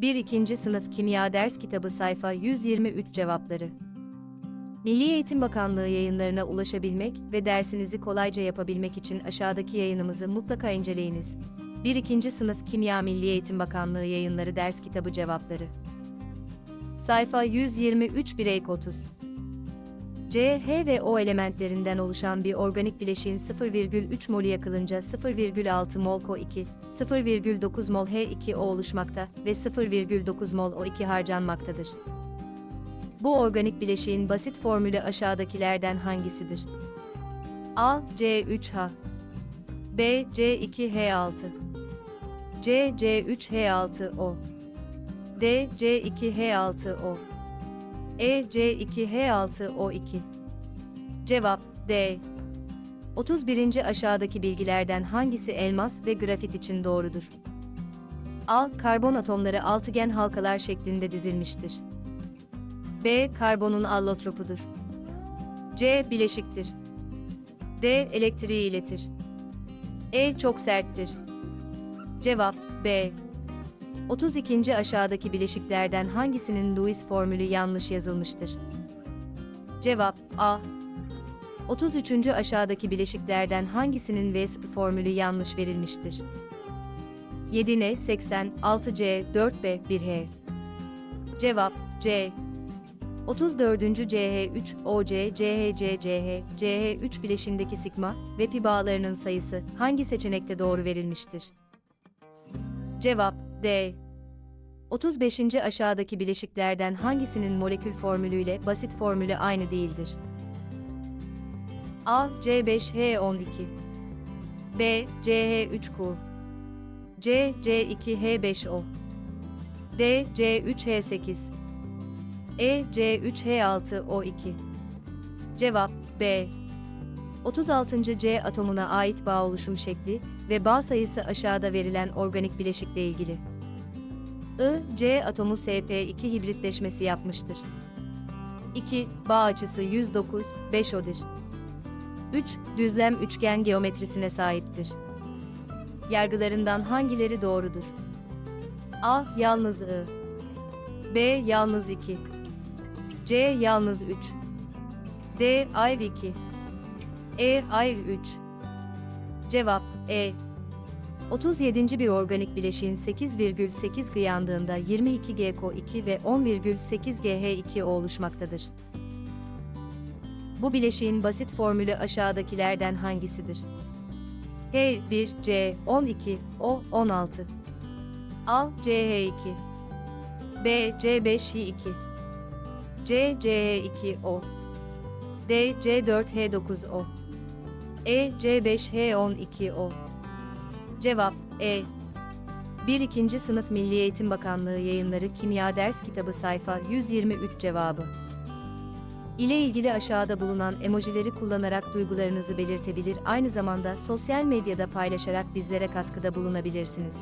1. 2. Sınıf Kimya Ders Kitabı Sayfa 123 Cevapları Milli Eğitim Bakanlığı yayınlarına ulaşabilmek ve dersinizi kolayca yapabilmek için aşağıdaki yayınımızı mutlaka inceleyiniz. 1. 2. Sınıf Kimya Milli Eğitim Bakanlığı Yayınları Ders Kitabı Cevapları Sayfa 123 1 ek 30 C, H ve O elementlerinden oluşan bir organik bileşiğin 0,3 molü yakılınca 0,6 mol CO2, 0,9 mol H2O oluşmakta ve 0,9 mol O2 harcanmaktadır. Bu organik bileşiğin basit formülü aşağıdakilerden hangisidir? A. C3H B. C2H6 C. C3H6O D. C2H6O E. C2H6O2 Cevap D. 31. aşağıdaki bilgilerden hangisi elmas ve grafit için doğrudur? A. Karbon atomları altıgen halkalar şeklinde dizilmiştir. B. Karbonun allotropudur. C. Bileşiktir. D. Elektriği iletir. E. Çok serttir. Cevap B. 32. aşağıdaki bileşiklerden hangisinin Lewis formülü yanlış yazılmıştır? Cevap A. 33. aşağıdaki bileşiklerden hangisinin Weisp formülü yanlış verilmiştir? 7N 80, 6C, 4B, 1H. Cevap C. 34. CH3, OC, CHC, CH, CH3 bileşindeki sigma ve pi bağlarının sayısı hangi seçenekte doğru verilmiştir? Cevap D. 35. aşağıdaki bileşiklerden hangisinin molekül formülüyle basit formülü aynı değildir? A. C5H12 B. CH3Q C. C2H5O D. C3H8 E. C3H6O2 Cevap B. 36. C atomuna ait bağ oluşum şekli ve bağ sayısı aşağıda verilen organik bileşikle ilgili. I, C atomu sp2 hibritleşmesi yapmıştır. 2. Bağ açısı 109, 5 odir. 3. Düzlem üçgen geometrisine sahiptir. Yargılarından hangileri doğrudur? A. Yalnız I. B. Yalnız 2. C. Yalnız 3. D. Ayv 2. E. Ayv 3. Cevap E. 37. bir organik bileşiğin 8,8 G yandığında 22 GCO2 ve 10,8 GH2O oluşmaktadır. Bu bileşiğin basit formülü aşağıdakilerden hangisidir? H1, C, 12, O, 16. A, CH2. B, C5H2. C, CH2O. D, C4H9O. E, C5H12O. Cevap E. 1. 2. Sınıf Milli Eğitim Bakanlığı Yayınları Kimya Ders Kitabı sayfa 123 cevabı. ile ilgili aşağıda bulunan emojileri kullanarak duygularınızı belirtebilir aynı zamanda sosyal medyada paylaşarak bizlere katkıda bulunabilirsiniz.